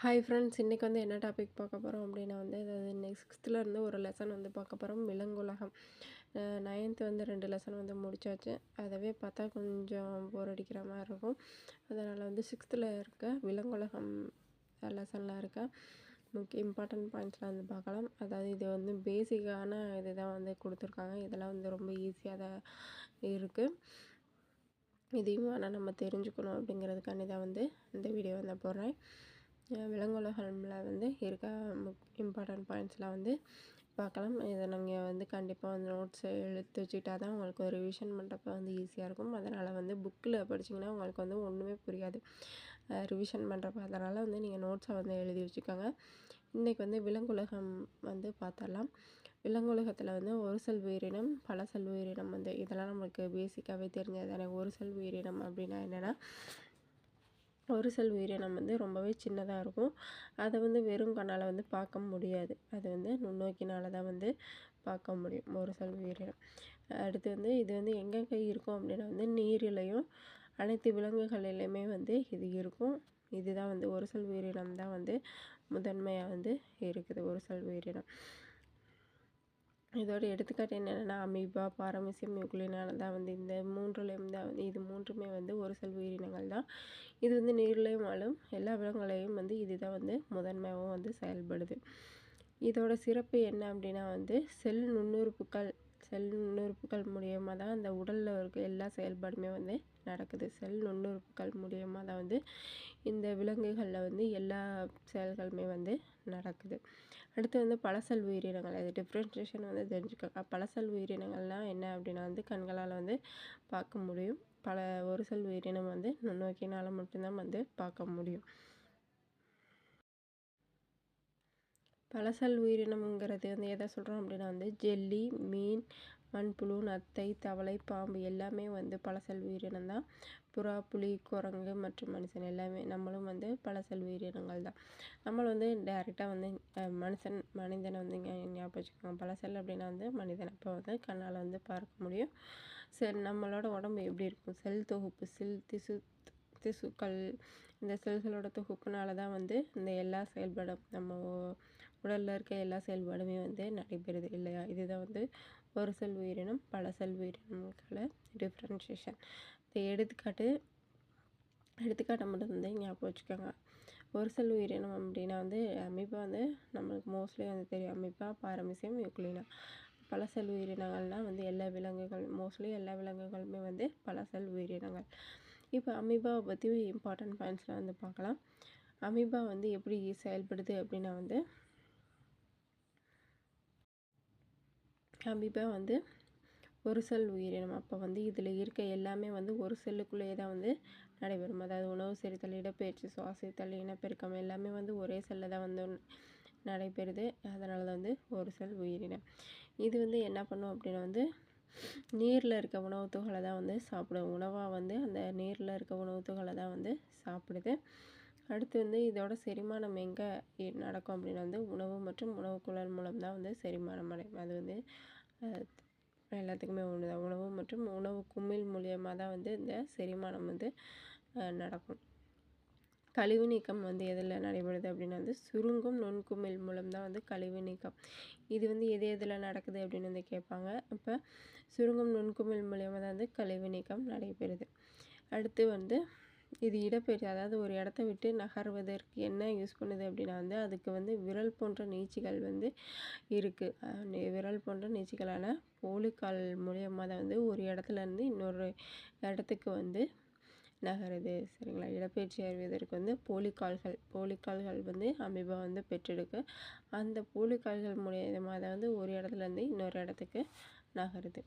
Hi friends இன்றைக்கி வந்து என்ன டாபிக் பார்க்க போகிறோம் அப்படின்னா வந்து அதாவது இன்னைக்கு சிக்ஸ்த்தில் இருந்து ஒரு லெசன் வந்து பார்க்க போகிறோம் விலங்குலகம். நைன்த்து வந்து ரெண்டு லெசன் வந்து முடிச்சாச்சு. அதவே பார்த்தா கொஞ்சம் போர் அடிக்கிற மாதிரி இருக்கும். அதனால் வந்து சிக்ஸ்த்தில் இருக்க விலங்குலகம் லெசனில் இருக்க முக்கிய இம்பார்ட்டன்ட் பாயிண்ட்ஸ்லாம் வந்து பார்க்கலாம். அதாவது இது வந்து பேசிக்கான இது தான் வந்து கொடுத்துருக்காங்க. இதெல்லாம் வந்து ரொம்ப ஈஸியாக தான் இருக்குது இதையும் ஆனால் நம்ம தெரிஞ்சுக்கணும் அப்படிங்கிறதுக்காண்டி தான் வந்து இந்த வீடியோ வந்து போடுறேன். விலங்குலகம்ல வந்து இருக்க முக் இம்பார்ட்டன்ட் பாயிண்ட்ஸ்லாம் வந்து பார்க்கலாம் இதை நீங்கள் வந்து கண்டிப்பாக வந்து நோட்ஸ் எடுத்து வச்சுக்கிட்டா தான் உங்களுக்கு ஒரு ரிவிஷன் பண்ணுறப்ப வந்து ஈஸியாக இருக்கும். அதனால் வந்து புக்கில் படிச்சிங்கன்னா உங்களுக்கு வந்து ஒன்றுமே புரியாது. ரிவிஷன் பண்ணுறப்ப அதனால் வந்து நீங்கள் நோட்ஸை வந்து எழுதி வச்சுக்கோங்க. இன்றைக்கி வந்து விலங்குலகம் வந்து பார்த்துடலாம் விலங்குலகத்தில் வந்து ஒரு செல் உயிரினம் பல செல் உயிரினம் வந்து இதெல்லாம் நம்மளுக்கு பேசிக்காகவே தெரிஞ்சது தானே. ஒரு செல் உயிரினம் அப்படின்னா என்னென்னா ஒரு செல் உயிரினம் வந்து ரொம்பவே சின்னதாக இருக்கும். அதை வந்து வெறும் கண்ணால் வந்து பார்க்க முடியாது. அது வந்து நுண்ணோக்கினால் தான் வந்து பார்க்க முடியும் ஒரு செல் உயிரினம் அடுத்து வந்து இது வந்து எங்கெங்கே இருக்கும் அப்படின்னா வந்து நீரிலையும் அனைத்து விலங்குகளிலையுமே வந்து இது இருக்கும். இதுதான் வந்து ஒரு செல் உயிரினம் தான் வந்து முதன்மையாக வந்து இருக்குது ஒரு செல் உயிரினம் இதோட எடுத்துக்காட்டு என்னென்னா அமீபா பாரமசியம் யூக்ளினால தான் வந்து இந்த மூன்றுலேயும் தான் வந்து இது மூன்றுமே வந்து ஒரு செல் உயிரினங்கள் தான். இது வந்து நீர்லேயும் வாழும் எல்லா விலங்குகளையும் வந்து இதுதான் வந்து முதன்மையாகவும் வந்து செயல்படுது. இதோட சிறப்பு என்ன அப்படின்னா வந்து செல் நுண்ணுறுப்புகள் செல் நுண்ணுறுப்புகள் மூலியமாக தான் அந்த உடலில் இருக்க எல்லா செயல்பாடுமே வந்து நடக்குது. செல் நுண்ணுறுப்புகள் மூலியமாக தான் வந்து இந்த விலங்குகளில் வந்து எல்லா செயல்களுமே வந்து நடக்குது. அடுத்து வந்து பழசல் உயிரினங்கள் அது டிஃப்ரென்ஷேஷன் வந்து தெரிஞ்சுக்கோங்க. பழசல் உயிரினங்கள்லாம் என்ன அப்படின்னா வந்து கண்களால் வந்து பார்க்க முடியும். பல ஒரு செல் உயிரினம் வந்து நுண்ணோக்கினால் மட்டும்தான் வந்து பார்க்க முடியும். பழசல் உயிரினம்ங்கிறது வந்து எதை சொல்கிறோம் அப்படின்னா வந்து ஜெல்லி மீன் மண்புழு நத்தை தவளை பாம்பு எல்லாமே வந்து பழசல் உயிரினம் தான் புறா புலி குரங்கு மற்றும் மனுஷன் எல்லாமே நம்மளும் வந்து பழசல் உயிரினங்கள் தான். நம்மளும் வந்து டேரெக்டாக வந்து மனுஷன் மனிதனை வந்து ஞாபகம் வச்சுக்கோங்க. பழசல் அப்படின்னா வந்து மனிதனை. இப்போ வந்து கண்ணால் வந்து பார்க்க முடியும். சரி நம்மளோட உடம்பு எப்படி இருக்கும்? செல் தொகுப்பு செல் திசு திசுக்கள் இந்த செல்களோட தொகுப்புனால தான் வந்து இந்த எல்லா செயல்பாடும் நம்ம உடலில் இருக்க எல்லா செயல்பாடுமே வந்து நடைபெறுது இல்லையா? இதுதான் வந்து ஒரு செல் உயிரினம் பல செல் உயிரினங்களை டிஃப்ரென்ஷியேஷன் இந்த எடுத்துக்காட்டு எடுத்துக்காட்டை மட்டும் வந்து ஞாபகம் வச்சுக்கோங்க. ஒரு செல் உயிரினம் அப்படின்னா வந்து அமீபா வந்து நம்மளுக்கு மோஸ்ட்லி வந்து தெரியும். Amoeba paramecium euglena. பல செல் உயிரினங்கள்னால் வந்து எல்லா விலங்குகள் மோஸ்ட்லி எல்லா விலங்குகளுமே வந்து பல செல் உயிரினங்கள். இப்போ அமீபாவை பற்றி இம்பார்ட்டன்ட் பாயிண்ட்ஸ்லாம் வந்து பார்க்கலாம். அமீபா வந்து எப்படி செயல்படுது அப்படின்னா வந்து அமீபா வந்து ஒரு செல் உயிரினம் அப்போ வந்து இதில் இருக்க எல்லாமே வந்து ஒரு செல்லுக்குள்ளேயே தான் வந்து நடைபெறும். அதாவது உணவு செரித்தல் இடப்பெயர்ச்சி சுவாசித்தல் இனப்பெருக்கம் எல்லாமே வந்து ஒரே செல்லில் தான் வந்து நடைபெறுது. அதனால தான் வந்து ஒரு செல் உயிரினம். இது வந்து என்ன பண்ணும் அப்படின்னா வந்து நீரில் இருக்க உணவு துகளை தான் வந்து சாப்பிடும். உணவாக வந்து அந்த நீரில் இருக்க உணவு துகளை தான் வந்து சாப்பிடுது. அடுத்து வந்து இதோட செரிமானம் எங்கே நடக்கும் அப்படின்னா வந்து உணவு மற்றும் உணவு குழல் மூலம் தான் வந்து செரிமானம் அடையும் அது வந்து எல்லாத்துக்குமே ஒன்று தான் உணவு மற்றும் உணவு குமிழ் மூலியமாக தான் வந்து இந்த செரிமானம் வந்து நடக்கும். கழிவு நீக்கம் வந்து எதில் நடைபெறுது அப்படின்னா வந்து சுருங்கும் நுண்குமிழ் மூலம் தான் வந்து கழிவு நீக்கம். இது வந்து எது எதில் நடக்குது அப்படின்னு வந்து கேட்பாங்க. இப்போ சுருங்கும் நுண்குமிழ் மூலியமாக தான் வந்து கழிவு நீக்கம் நடைபெறுது. அடுத்து வந்து இது இடப்பெயர்ச்சி அதாவது ஒரு இடத்த விட்டு நகர்வதற்கு என்ன யூஸ் பண்ணுது அப்படின்னா வந்து அதுக்கு வந்து விரல் போன்ற நீச்சிகள் வந்து இருக்குது விரல் போன்ற நீச்சிகளான போலிக்கால் மூலியமாக தான் வந்து ஒரு இடத்துலேருந்து இன்னொரு இடத்துக்கு வந்து நகருது. சரிங்களா? இடப்பெயர்ச்சி அறிவதற்கு வந்து போலிக்கால்கள் போலிக்கால்கள் வந்து அமீபா வந்து பெற்றெடுக்கு அந்த போலிக்கால்கள் மூலியமாக தான் வந்து ஒரு இடத்துலேருந்து இன்னொரு இடத்துக்கு நகருது.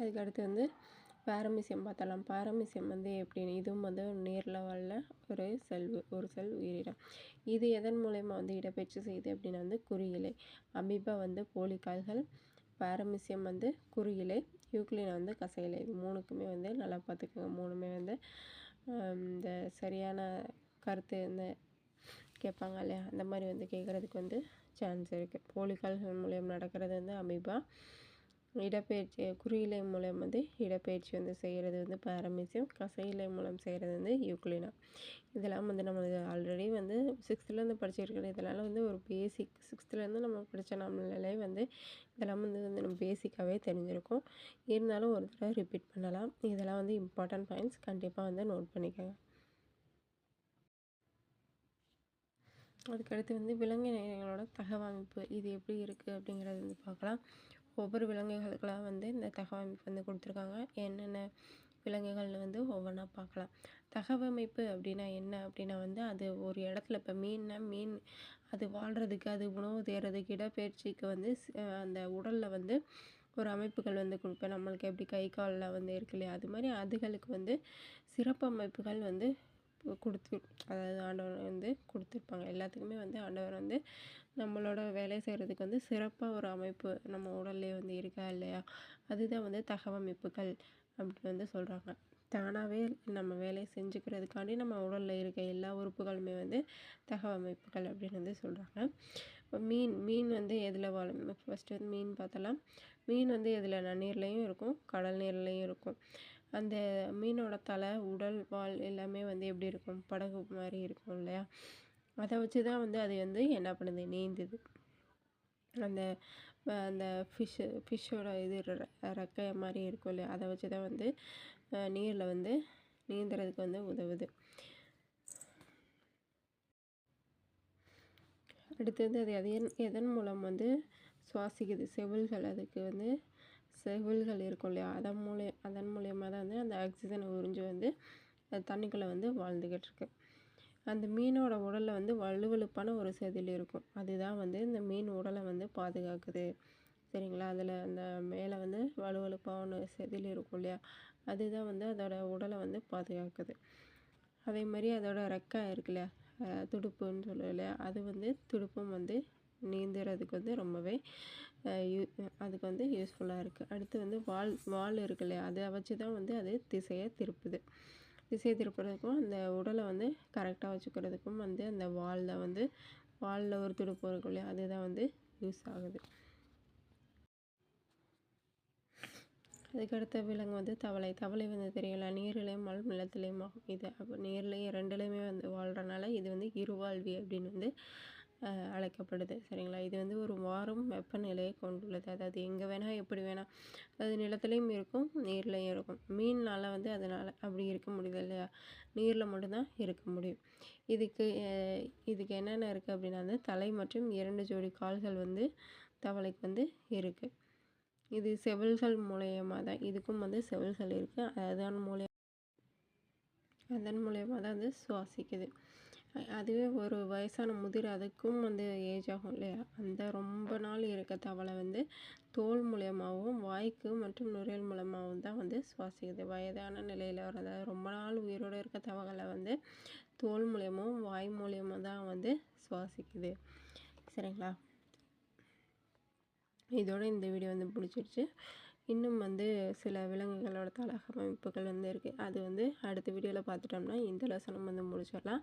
அதுக்கு அடுத்து வந்து பாரமிசியம் பார்த்தலாம் பாரமிசியம் வந்து எப்படின்னு இதுவும் வந்து நேரில் வரல ஒரு செல் ஒரு செல் உயிரினம். இது எதன் மூலயமா வந்து இடப்பெயர்ச்சி செய்யுது அப்படின்னா வந்து குறியிலை அமீபா வந்து போலிக்கால்கள் பாரமிசியம் வந்து குறியிலை யூக்ளினா வந்து கசையிலை இது மூணுக்குமே வந்து நல்லா பார்த்துக்கோங்க. மூணுமே வந்து இந்த சரியான கருத்து இந்த கேட்பாங்க இல்லையா? அந்த மாதிரி வந்து கேட்குறதுக்கு வந்து சான்ஸ் இருக்குது போலிக்கால்கள் மூலியம் நடக்கிறது வந்து அமீபா இடப்பெயர்ச்சி குறியிலை மூலம் வந்து இடப்பெயர்ச்சி வந்து செய்கிறது வந்து பாரமீசியம் கசையிலை மூலம் செய்கிறது வந்து யூக்ளினா. இதெல்லாம் வந்து நம்ம ஆல்ரெடி வந்து சிக்ஸ்த்துலேருந்து படிச்சிருக்கிற இதெல்லாம் வந்து ஒரு பேசிக் சிக்ஸ்த்துலேருந்து நம்ம படித்த நம்மளாலே வந்து இதெல்லாம் வந்து வந்து நம்ம பேசிக்காகவே தெரிஞ்சிருக்கும். இருந்தாலும் ஒரு தடவை ரிப்பீட் பண்ணலாம். இதெல்லாம் வந்து இம்பார்ட்டன்ட் பாயிண்ட்ஸ் கண்டிப்பாக வந்து நோட் பண்ணிக்கோங்க. அதுக்கடுத்து வந்து விலங்கினங்களோட தகவமைப்பு இது எப்படி இருக்குது அப்படிங்கிறது வந்து பார்க்கலாம். ஒவ்வொரு விலங்குகளுக்கெல்லாம் வந்து இந்த தகவமைப்பு வந்து கொடுத்துருக்காங்க. என்னென்ன விலங்குகள்னு வந்து ஒவ்வொன்றா பார்க்கலாம். தகவமைப்பு அப்படின்னா என்ன? அப்படின்னா வந்து அது ஒரு இடத்துல இப்போ மீன்னா மீன் அது வாழ்கிறதுக்கு அது உணவு தேடுறதுக்கு இடப்பெயர்ச்சிக்கு வந்து அந்த உடலில் வந்து ஒரு அமைப்புகள் வந்து கொடுப்பேன் நம்மளுக்கு எப்படி கை காலில் வந்து இருக்கு இல்லையா? அது மாதிரி அதுகளுக்கு வந்து சிறப்பு அமைப்புகள் வந்து கொடுத்து அதாவது ஆண்டவர் வந்து கொடுத்துருப்பாங்க. எல்லாத்துக்குமே வந்து ஆண்டவர் வந்து நம்மளோட வேலை செய்கிறதுக்கு வந்து சிறப்பாக ஒரு அமைப்பு நம்ம உடல்லே வந்து இருக்கா இல்லையா? அதுதான் வந்து தகவமைப்புகள் அப்படின்னு வந்து சொல்கிறாங்க தானாகவே நம்ம வேலையை செஞ்சுக்கிறதுக்காண்டி நம்ம உடலில் இருக்க எல்லா உறுப்புகளுமே வந்து தகவமைப்புகள் அப்படின்னு வந்து சொல்கிறாங்க இப்போ மீன் மீன் வந்து எதில் வாழும்? ஃபஸ்ட்டு வந்து மீன் பார்த்தலாம் மீன் வந்து எதில்? நன்னீர்லேயும் இருக்கும் கடல் நீர்லேயும் இருக்கும். அந்த மீனோட தலை உடல் வால் எல்லாமே வந்து எப்படி இருக்கும்? படகு மாதிரி இருக்கும் இல்லையா? அதை வச்சு தான் வந்து அது வந்து என்ன பண்ணுது? நீந்துது. அந்த அந்த ஃபிஷ்ஷு ஃபிஷ்ஷோட இது ரெக்கை மாதிரி இருக்கும் இல்லையா? அதை வச்சு தான் வந்து நீரில் வந்து நீந்துறதுக்கு வந்து உதவுது. அடுத்தது அது எதன் எதன் மூலம் வந்து சுவாசிக்குது? செவில்கள் அதுக்கு வந்து செவில்கள் இருக்கும் இல்லையா? அதன் மூலிய அதன் மூலியமாக தான் வந்து அந்த ஆக்சிஜனை உறிஞ்சி வந்து அது தண்ணிக்குள்ளே வந்து வாழ்ந்துக்கிட்டு இருக்கு. அந்த மீனோட உடலில் வந்து வலுவழுப்பான ஒரு செதில் இருக்கும். அதுதான் வந்து இந்த மீன் உடலை வந்து பாதுகாக்குது. சரிங்களா? அதில் அந்த மேலே வந்து வலுவழுப்பான செதில் இருக்கும் இல்லையா? அதுதான் வந்து அதோட உடலை வந்து பாதுகாக்குது. அதே மாதிரி அதோட ரெக்கை இருக்கு இல்லையா? துடுப்புன்னு சொல்லுவோம் இல்லையா? அது வந்து துடுப்பும் வந்து நீந்துறதுக்கு வந்து ரொம்பவே யூ அதுக்கு வந்து யூஸ்ஃபுல்லாக இருக்குது அடுத்து வந்து வால் வால் இருக்கு இல்லையா? அதை வச்சு தான் வந்து அது திசையை திருப்புது. திசையை திருப்புறதுக்கும் அந்த உடலை வந்து கரெக்டாக வச்சுக்கிறதுக்கும் வந்து அந்த வாலில் வந்து வாலில் ஒரு துடுப்பு இருக்கும் இல்லையா? அதுதான் வந்து யூஸ் ஆகுது. அதுக்கடுத்த விலங்கு வந்து தவளை. தவளை வந்து தெரியல. நீர்லையும் மல் நிலத்துலையும் ஆகும் இது அப்போ நீர்லேயும் ரெண்டுலேயுமே வந்து வாழ்கிறனால இது வந்து இருவாழ்வி அப்படின்னு வந்து அழைக்கப்படுது. சரிங்களா? இது வந்து ஒரு மாறும் வெப்பநிலையை கொண்டுள்ளது. அதாவது எங்கே வேணால் எப்படி வேணால் அது நிலத்துலேயும் இருக்கும் நீர்லேயும் இருக்கும். மீன்னால் வந்து அதனால் அப்படி இருக்க முடியுது இல்லையா? நீரில் மட்டும்தான் இருக்க முடியும். இதுக்கு இதுக்கு என்னென்ன இருக்குது அப்படின்னா வந்து தலை மற்றும் இரண்டு ஜோடி கால்கள் வந்து தவளைக்கு வந்து இருக்குது இது செவில்கள் மூலயமா தான் இதுக்கும் வந்து செவில்கள் இருக்குது அதன் மூலியம் அதன் மூலயமா தான் வந்து சுவாசிக்குது. அதுவே ஒரு வயசான முதிர் அதுக்கும் வந்து ஏஜ் ஆகும் இல்லையா? அந்த ரொம்ப நாள் இருக்க தவளை வந்து தோல் மூலியமாகவும் வாய்க்கு மற்றும் நுரையல் மூலமாகவும் தான் வந்து சுவாசிக்குது. வயதான நிலையில் வர அதாவது ரொம்ப நாள் உயிரோடு இருக்க தவளை வந்து தோல் மூலியமாகவும் வாய் மூலியமாக தான் வந்து சுவாசிக்குது. சரிங்களா? இதோட இந்த வீடியோ வந்து பிடிச்சிருச்சு இன்னும் வந்து சில விலங்குகளோட தலகமைப்புகள் வந்து இருக்குது அது வந்து அடுத்த வீடியோவில் பார்த்துட்டோம்னா இந்த லசனம் வந்து முடிச்சிடலாம்.